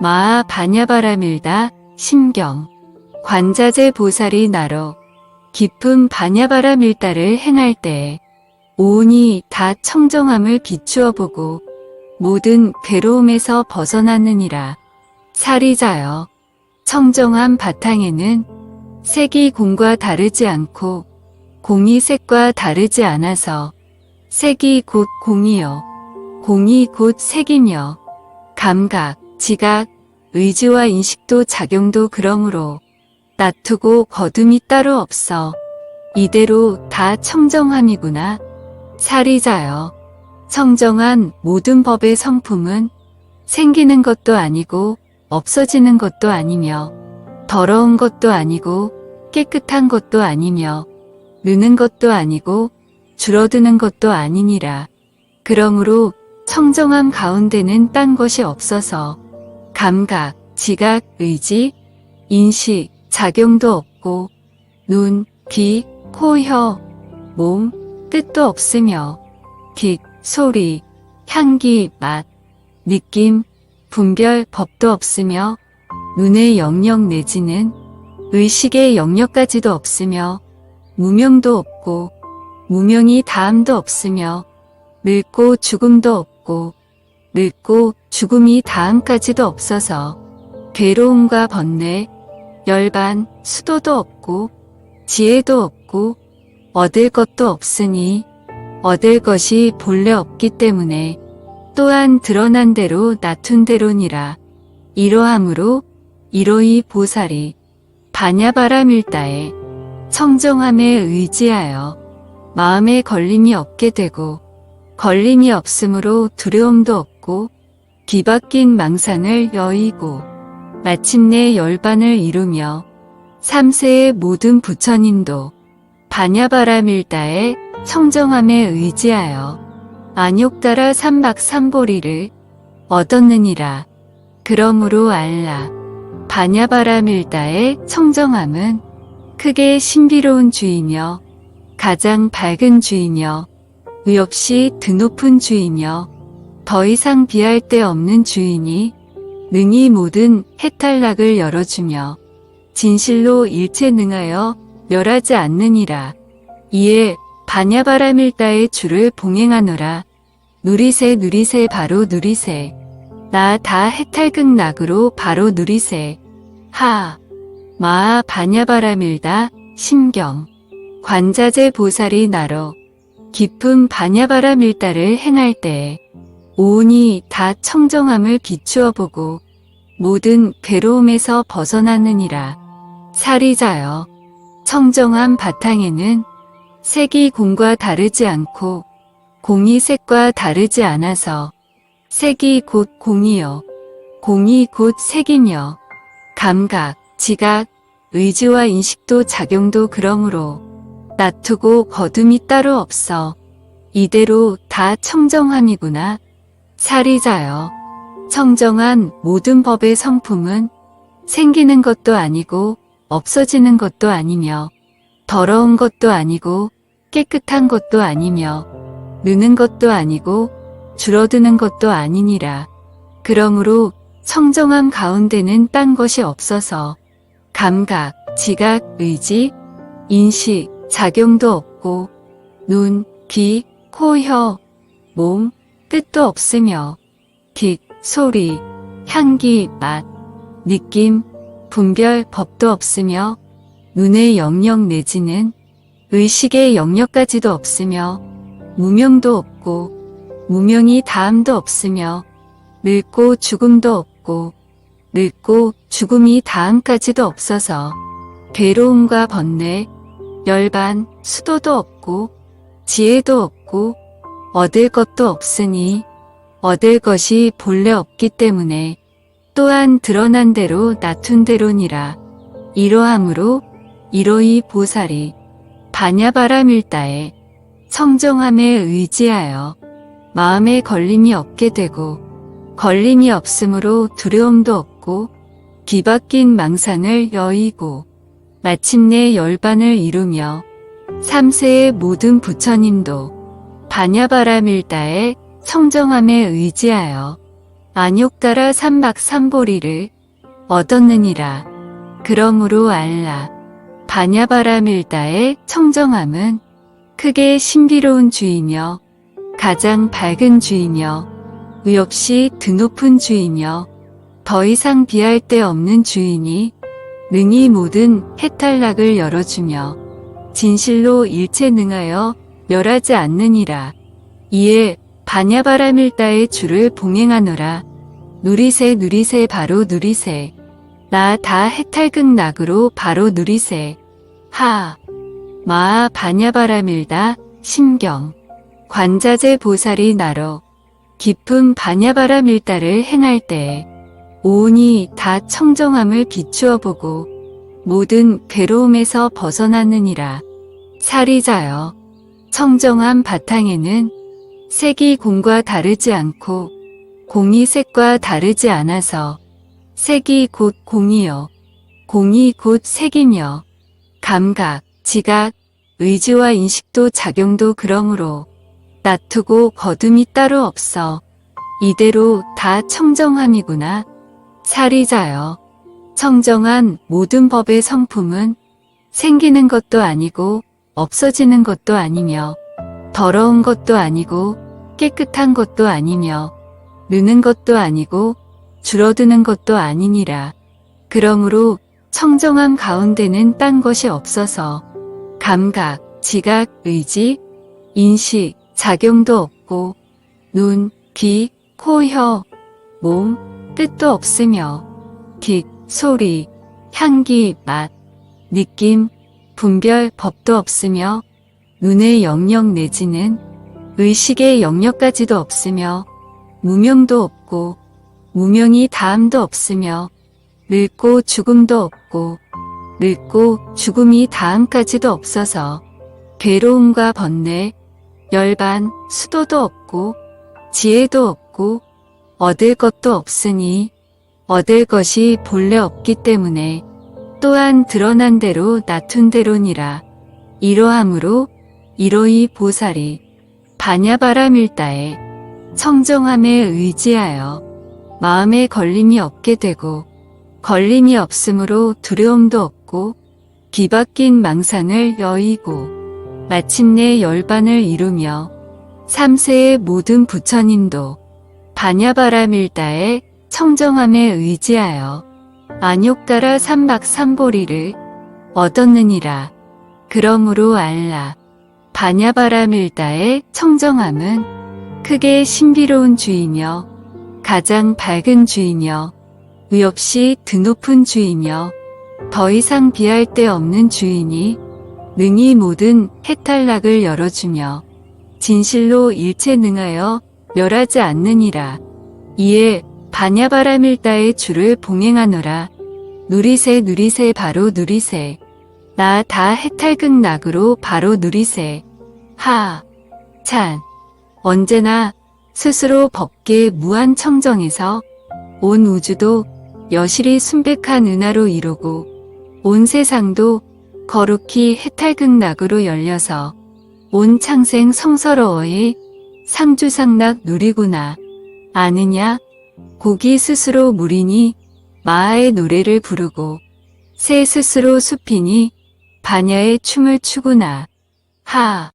마아 바냐바라밀다 심경. 관자재 보살이 나로 깊은 바냐바라밀다를 행할 때에 오온이 다 청정함을 비추어 보고 모든 괴로움에서 벗어나느니라. 사리자여 청정한 바탕에는 색이 공과 다르지 않고 공이 색과 다르지 않아서 색이 곧 공이요. 공이 곧 색이며 감각, 지각, 의지와 인식도 작용도 그러므로 놔두고 거둠이 따로 없어. 이대로 다 청정함이구나. 사리자여. 청정한 모든 법의 성품은 생기는 것도 아니고 없어지는 것도 아니며 더러운 것도 아니고 깨끗한 것도 아니며 느는 것도 아니고 줄어드는 것도 아니니라. 그러므로 청정함 가운데는 딴 것이 없어서 감각, 지각, 의지, 인식, 작용도 없고 눈, 귀, 코, 혀, 몸, 뜻도 없으며 빛, 소리, 향기, 맛, 느낌, 분별, 법도 없으며 눈의 영역 내지는 의식의 영역까지도 없으며 무명도 없고 무명이 다함도 없으며 늙고 죽음도 없고 늙고 죽음이 다음까지도 없어서 괴로움과 번뇌, 열반, 수도도 없고 지혜도 없고 얻을 것도 없으니 얻을 것이 본래 없기 때문에 또한 드러난 대로 나툰 대로니라. 이러함으로 이로이 보살이 바냐바라밀다에 청정함에 의지하여 마음에 걸림이 없게 되고 걸림이 없으므로 두려움도 없고 뒤바뀐 망상을 여의고 마침내 열반을 이루며 삼세의 모든 부처님도 바냐바라밀다에 청정함에 의지하여 안욕따라 삼박삼보리를 얻었느니라. 그러므로 알라. 바냐바라밀다의 청정함은 크게 신비로운 주이며 가장 밝은 주이며 의없이 드높은 주이며 더 이상 비할 데 없는 주이니 능히 모든 해탈락을 열어주며 진실로 일체 능하여 멸하지 않느니라. 이에 바냐바라밀다의 주를 봉행하노라. 누리세 누리세 바로 누리세. 나 다 해탈극 낙으로 바로 누리세. 하. 마아 바냐바라밀다 심경. 관자재 보살이 나로 깊은 바냐바라밀다를 행할 때에 오온이 다 청정함을 비추어 보고 모든 괴로움에서 벗어나느니라. 사리자여 청정한 바탕에는 색이 공과 다르지 않고 공이 색과 다르지 않아서 색이 곧 공이요 공이 곧 색이며 감각, 지각, 의지와 인식도 작용도 그러므로 놔두고 거둠이 따로 없어 이대로 다 청정함이구나 사리자여 청정한 모든 법의 성품은 생기는 것도 아니고 없어지는 것도 아니며 더러운 것도 아니고 깨끗한 것도 아니며 느는 것도 아니고 줄어드는 것도 아니니라. 그러므로 청정함 가운데는 딴 것이 없어서 감각, 지각, 의지, 인식, 작용도 없고 눈, 귀, 코, 혀, 몸, 뜻도 없으며 빛, 소리, 향기, 맛, 느낌, 분별, 법도 없으며 눈의 영역 내지는 의식의 영역까지도 없으며 무명도 없고 무명이 다함도 없으며 늙고 죽음도 없고 늙고 죽음이 다음까지도 없어서 괴로움과 번뇌, 열반, 수도도 없고 지혜도 없고 얻을 것도 없으니 얻을 것이 본래 없기 때문에 또한 드러난 대로 나툰 대로니라. 이러함으로 이로이 보살이 바냐바라밀다에 청정함에 의지하여 마음에 걸림이 없게 되고 걸림이 없으므로 두려움도 없고 뒤바뀐 망상을 여의고 마침내 열반을 이루며 삼세의 모든 부처님도 바냐바라밀다에 청정함에 의지하여 안욕 따라 삼박 삼보리를 얻었느니라. 그러므로 알라. 바냐바라밀다의 청정함은 크게 신비로운 주이며 가장 밝은 주이며 의없이 드높은 주이며 더 이상 비할 데 없는 주이니 능히 모든 해탈락을 열어주며 진실로 일체 능하여 멸하지 않느니라. 이에 바냐바라밀다의 주를 봉행하노라. 누리세 누리세 바로 누리세. 나 다 해탈극 낙으로 바로 누리세. 하. 마아 바냐바라밀다 심경. 관자재 보살이 나로 깊은 바냐바라밀다를 행할 때에 오온이 다 청정함을 비추어 보고 모든 괴로움에서 벗어났느니라. 사리자여. 청정함 바탕에는 색이 공과 다르지 않고 공이 색과 다르지 않아서 색이 곧 공이요. 공이 곧 색이며 감각, 지각, 의지와 인식도 작용도 그러므로 놔두고 거둠이 따로 없어 이대로 다 청정함이구나. 사리자여. 청정한 모든 법의 성품은 생기는 것도 아니고 없어지는 것도 아니며 더러운 것도 아니고 깨끗한 것도 아니며 느는 것도 아니고 줄어드는 것도 아니니라. 그러므로 청정함 가운데는 딴 것이 없어서 감각, 지각, 의지, 인식, 작용도 없고 눈, 귀, 코, 혀, 몸, 뜻도 없으며 깃, 소리, 향기, 맛, 느낌, 분별, 법도 없으며 눈의 영역 내지는 의식의 영역까지도 없으며 무명도 없고 무명이 다함도 없으며 늙고 죽음도 없고 늙고 죽음이 다함까지도 없어서 괴로움과 번뇌, 열반, 수도도 없고 지혜도 없고 얻을 것도 없으니 얻을 것이 본래 없기 때문에 또한 드러난 대로 나툰 대로니라. 이러함으로 이로이 보살이 바냐바라밀다에 청정함에 의지하여 마음에 걸림이 없게 되고 걸림이 없으므로 두려움도 없고 뒤바뀐 망상을 여의고 마침내 열반을 이루며 삼세의 모든 부처님도 바냐바라밀다의 청정함에 의지하여 안욕 따라 삼박 삼보리를 얻었느니라. 그러므로 알라. 바냐바라 밀다의 청정함은 크게 신비로운 주이며 가장 밝은 주이며 의없이 드높은 주이며 더 이상 비할 데 없는 주이니 능히 모든 해탈락을 열어주며 진실로 일체 능하여 멸하지 않느니라. 이에 바냐바라밀다의 주를 봉행하노라. 누리세 누리세 바로 누리세. 나다 해탈극 낙으로 바로 누리세. 하. 찬. 언제나 스스로 법계 무한 청정에서 온 우주도 여실히 순백한 은하로 이루고 온 세상도 거룩히 해탈극 낙으로 열려서 온 창생 성서로워의 상주상락 누리구나. 아느냐? 고기 스스로 물이니 마하의 노래를 부르고 새 스스로 숲이니 바냐의 춤을 추구나. 하.